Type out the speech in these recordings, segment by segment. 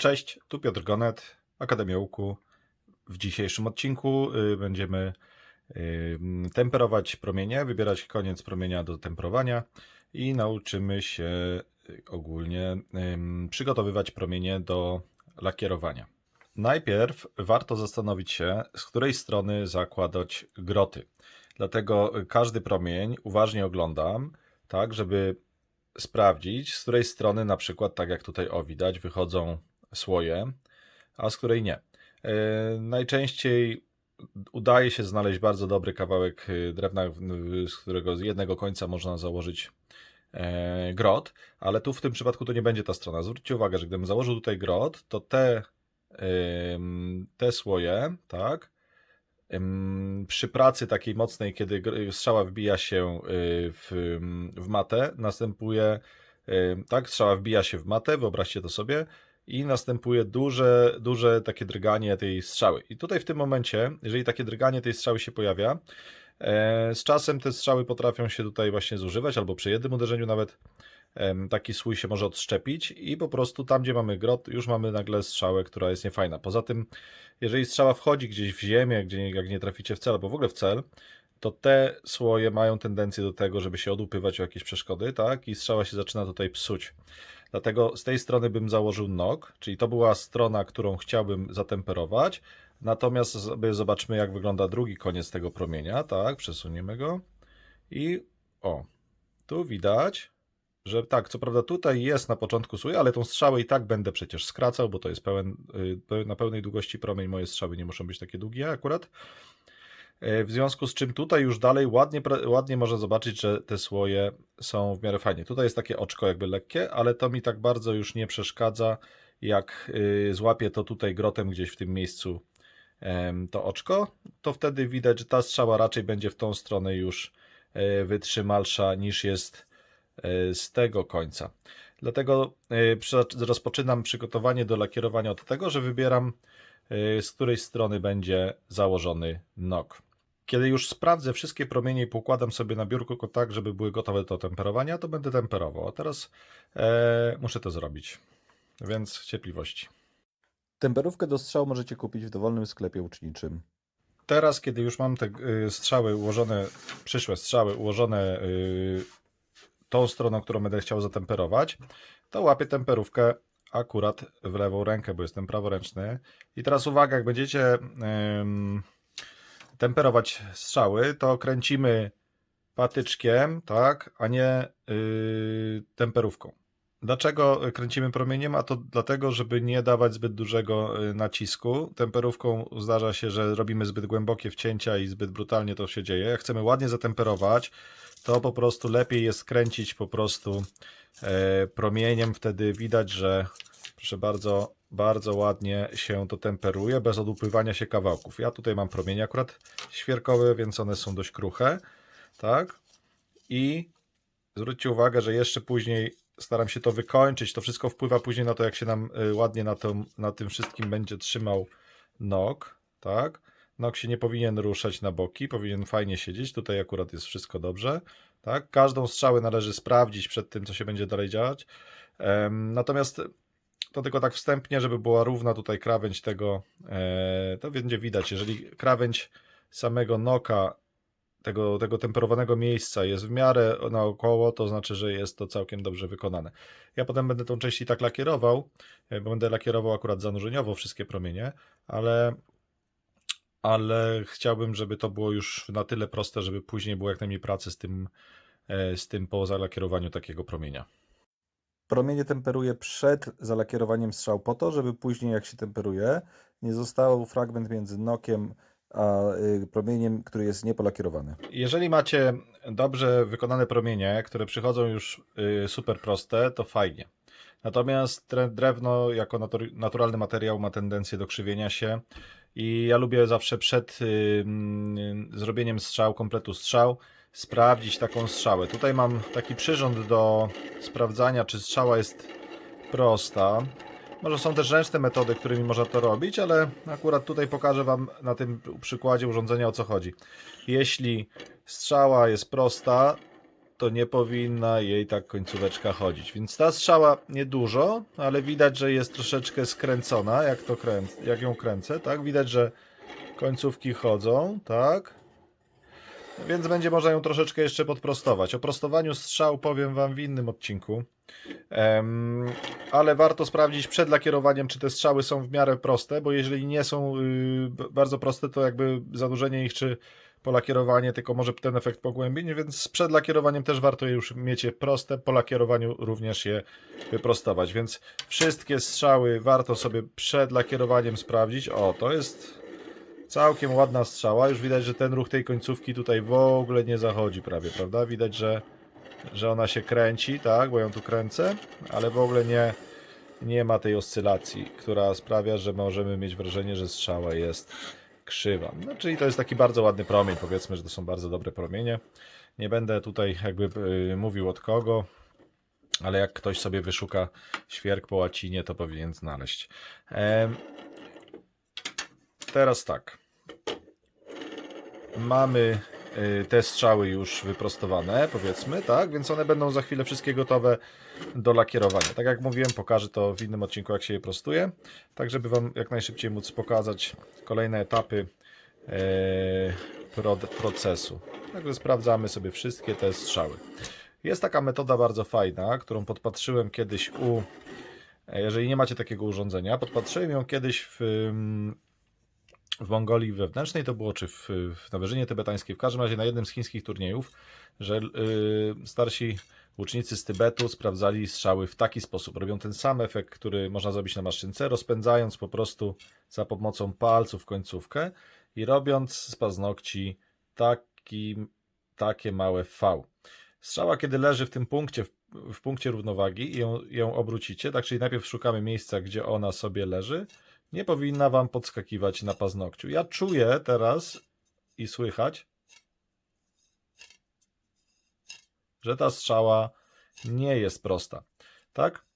Cześć, tu Piotr Gonet, Akademia Łuku. W dzisiejszym odcinku y, będziemy y, temperować promienie, wybierać koniec promienia do temperowania i nauczymy się ogólnie przygotowywać promienie do lakierowania. Najpierw warto zastanowić się, z której strony zakładać groty. Dlatego każdy promień uważnie oglądam, tak, żeby sprawdzić, z której strony, na przykład, tak jak tutaj o widać, wychodzą słoje, a z której nie. E, Najczęściej udaje się znaleźć bardzo dobry kawałek y, drewna, z którego z jednego końca można założyć e, grot, ale tu w tym przypadku to nie będzie ta strona. Zwróćcie uwagę, że gdybym założył tutaj grot, to te, te słoje, tak, przy pracy takiej mocnej, kiedy strzała wbija się w, w matę, następuje, tak, strzała wbija się w matę, wyobraźcie to sobie, i następuje duże, duże takie drganie tej strzały. I tutaj w tym momencie, jeżeli takie drganie tej strzały się pojawia, e, z czasem te strzały potrafią się tutaj właśnie zużywać, albo przy jednym uderzeniu nawet taki słój się może odszczepić i po prostu tam, gdzie mamy grot, już mamy nagle strzałę, która jest niefajna. Poza tym, jeżeli strzała wchodzi gdzieś w ziemię, gdzie jak nie traficie w cel, albo w ogóle w cel, to te słoje mają tendencję do tego, żeby się odupywać o jakieś przeszkody, tak? I strzała się zaczyna tutaj psuć. Dlatego z tej strony bym założył nok, czyli to była strona, którą chciałbym zatemperować. Natomiast zobaczmy, jak wygląda drugi koniec tego promienia. Tak, przesuniemy go. I o, tu widać, że tak, co prawda tutaj jest na początku słój, ale tą strzałę i tak będę przecież skracał, bo to jest pełen, y, na pełnej długości promień. Moje strzały nie muszą być takie długie akurat. E, W związku z czym tutaj już dalej ładnie, ładnie można zobaczyć, że te słoje są w miarę fajnie. Tutaj jest takie oczko jakby lekkie, ale to mi tak bardzo już nie przeszkadza, jak y, złapię to tutaj grotem gdzieś w tym miejscu to oczko, to wtedy widać, że ta strzała raczej będzie w tą stronę już e, wytrzymalsza niż jest e, z tego końca. Dlatego rozpoczynam przygotowanie do lakierowania od tego, że wybieram z której strony będzie założony nok. Kiedy już sprawdzę wszystkie promienie i poukładam sobie na biurku tak, żeby były gotowe do temperowania, to będę temperował. A teraz e, muszę to zrobić. Więc cierpliwości. Temperówkę do strzału możecie kupić w dowolnym sklepie uczniczym. Teraz, kiedy już mam te y, strzały ułożone, przyszłe strzały ułożone y, tą stroną, którą będę chciał zatemperować, to łapię temperówkę akurat w lewą rękę, bo jestem praworęczny. I teraz uwaga, jak będziecie ym, temperować strzały, to kręcimy patyczkiem, tak, a nie y, temperówką. Dlaczego kręcimy promieniem? A to dlatego, żeby nie dawać zbyt dużego y, nacisku. Temperówką zdarza się, że robimy zbyt głębokie wcięcia i zbyt brutalnie to się dzieje. Jak chcemy ładnie zatemperować, to po prostu lepiej jest kręcić po prostu e, promieniem. Wtedy widać, że proszę bardzo, bardzo ładnie się to temperuje, bez odupływania się kawałków. Ja tutaj mam promienie akurat świerkowe, więc one są dość kruche, tak? I zwróćcie uwagę, że jeszcze później staram się to wykończyć. To wszystko wpływa później na to, jak się nam y, ładnie na, tym, na tym wszystkim będzie trzymał nok, tak? Nok się nie powinien ruszać na boki, powinien fajnie siedzieć. Tutaj akurat jest wszystko dobrze, tak? Każdą strzałę należy sprawdzić przed tym, co się będzie dalej działać. Natomiast to tylko tak wstępnie, żeby była równa tutaj krawędź tego, e, to będzie widać, jeżeli krawędź samego noka tego, tego temperowanego miejsca jest w miarę naokoło, to znaczy, że jest to całkiem dobrze wykonane. Ja potem będę tą część i tak lakierował, e, bo będę lakierował akurat zanurzeniowo wszystkie promienie, ale, ale chciałbym, żeby to było już na tyle proste, żeby później było jak najmniej pracy z tym, e, z tym po zalakierowaniu takiego promienia. Promienie temperuje przed zalakierowaniem strzał po to, żeby później jak się temperuje, nie został fragment między nokiem a y, promieniem, który jest niepolakierowany. Jeżeli macie dobrze wykonane promienie, które przychodzą już y, super proste, to fajnie. Natomiast drewno jako natur- naturalny materiał ma tendencję do krzywienia się i ja lubię zawsze przed zrobieniem strzał, kompletu strzał, sprawdzić taką strzałę. Tutaj mam taki przyrząd do sprawdzania, czy strzała jest prosta. Może są też ręczne metody, którymi można to robić, ale akurat tutaj pokażę Wam na tym przykładzie urządzenia o co chodzi. Jeśli strzała jest prosta, to nie powinna jej tak końcóweczka chodzić. Więc ta strzała niedużo, ale widać, że jest troszeczkę skręcona, jak, to kręc- jak ją kręcę, tak? Widać, że końcówki chodzą, tak? Więc będzie można ją troszeczkę jeszcze podprostować. O prostowaniu strzał powiem Wam w innym odcinku. Em, ale warto sprawdzić przed lakierowaniem, czy te strzały są w miarę proste, bo jeżeli nie są y, bardzo proste, to jakby zanurzenie ich czy polakierowanie tylko może ten efekt pogłębić, więc przed lakierowaniem też warto je już mieć je proste, po lakierowaniu również je wyprostować, więc wszystkie strzały warto sobie przed lakierowaniem sprawdzić. O, to jest całkiem ładna strzała, już widać, że ten ruch tej końcówki tutaj w ogóle nie zachodzi prawie, prawda? Widać, że że ona się kręci, tak, bo ją tu kręcę, ale w ogóle nie, nie ma tej oscylacji, która sprawia, że możemy mieć wrażenie, że strzała jest krzywa. No, czyli to jest taki bardzo ładny promień, powiedzmy, że to są bardzo dobre promienie. Nie będę tutaj jakby y, mówił od kogo, ale jak ktoś sobie wyszuka świerk po łacinie, to powinien znaleźć. Teraz tak. Mamy y, te strzały już wyprostowane, powiedzmy, tak? Więc one będą za chwilę wszystkie gotowe do lakierowania. Tak jak mówiłem, pokażę to w innym odcinku, jak się je prostuje, tak żeby Wam jak najszybciej móc pokazać kolejne etapy e, pro, procesu. Także sprawdzamy sobie wszystkie te strzały. Jest taka metoda bardzo fajna, którą podpatrzyłem kiedyś u. e, Jeżeli nie macie takiego urządzenia, podpatrzyłem ją kiedyś w, ym, w Mongolii wewnętrznej, to było czy w, w na wyżynie tybetańskiej, w każdym razie na jednym z chińskich turniejów, że y, starsi łucznicy z Tybetu sprawdzali strzały w taki sposób. Robią ten sam efekt, który można zrobić na maszynce, rozpędzając po prostu za pomocą palców końcówkę i robiąc z paznokci taki, takie małe V. Strzała, kiedy leży w tym punkcie, w, w punkcie równowagi i ją, ją obrócicie, tak czyli najpierw szukamy miejsca, gdzie ona sobie leży, nie powinna Wam podskakiwać na paznokciu. Ja czuję teraz i słychać, że ta strzała nie jest prosta. Tak?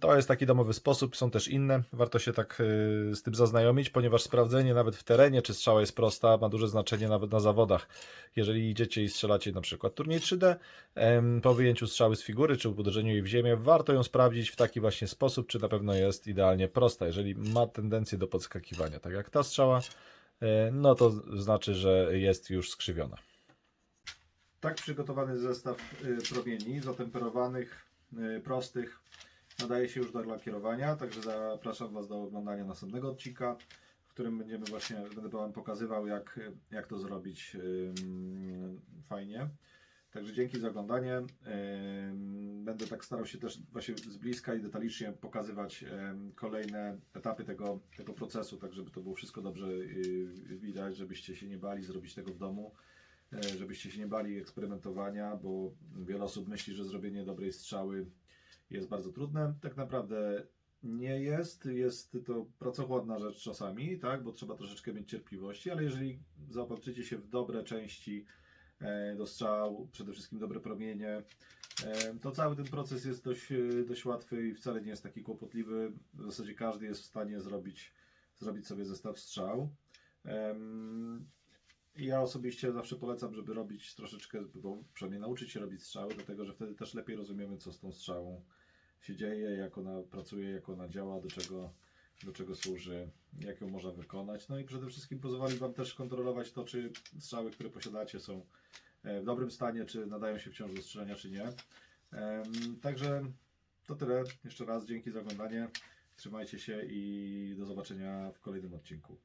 To jest taki domowy sposób, są też inne. Warto się tak y, z tym zaznajomić, ponieważ sprawdzenie nawet w terenie, czy strzała jest prosta, ma duże znaczenie nawet na zawodach. Jeżeli idziecie i strzelacie na przykład turniej 3D, em, po wyjęciu strzały z figury, czy uderzeniu jej w ziemię, warto ją sprawdzić w taki właśnie sposób, czy na pewno jest idealnie prosta. Jeżeli ma tendencję do podskakiwania, tak jak ta strzała, e, no to znaczy, że jest już skrzywiona. Tak przygotowany zestaw y, promieni zatemperowanych, prostych nadaje się już do lakierowania, także zapraszam Was do oglądania następnego odcinka, w którym będziemy właśnie, będę Wam pokazywał jak, jak to zrobić fajnie. Także dzięki za oglądanie. Będę tak starał się też właśnie z bliska i detalicznie pokazywać kolejne etapy tego, tego procesu, tak żeby to było wszystko dobrze y, widać, żebyście się nie bali zrobić tego w domu żebyście się nie bali eksperymentowania, bo wiele osób myśli, że zrobienie dobrej strzały jest bardzo trudne. Tak naprawdę nie jest. Jest to pracochłodna rzecz czasami, tak, bo trzeba troszeczkę mieć cierpliwości, ale jeżeli zaopatrzycie się w dobre części e, do strzał, przede wszystkim dobre promienie, e, to cały ten proces jest dość, e, dość łatwy i wcale nie jest taki kłopotliwy. W zasadzie każdy jest w stanie zrobić, zrobić sobie zestaw strzał. Ja osobiście zawsze polecam, żeby robić troszeczkę, bo przynajmniej nauczyć się robić strzały, dlatego że wtedy też lepiej rozumiemy, co z tą strzałą się dzieje, jak ona pracuje, jak ona działa, do czego, do czego służy, jak ją można wykonać. No i przede wszystkim pozwoli Wam też kontrolować to, czy strzały, które posiadacie, są e, w dobrym stanie, czy nadają się wciąż do strzelania, czy nie. Także to tyle. Jeszcze raz dzięki za oglądanie. Trzymajcie się i do zobaczenia w kolejnym odcinku.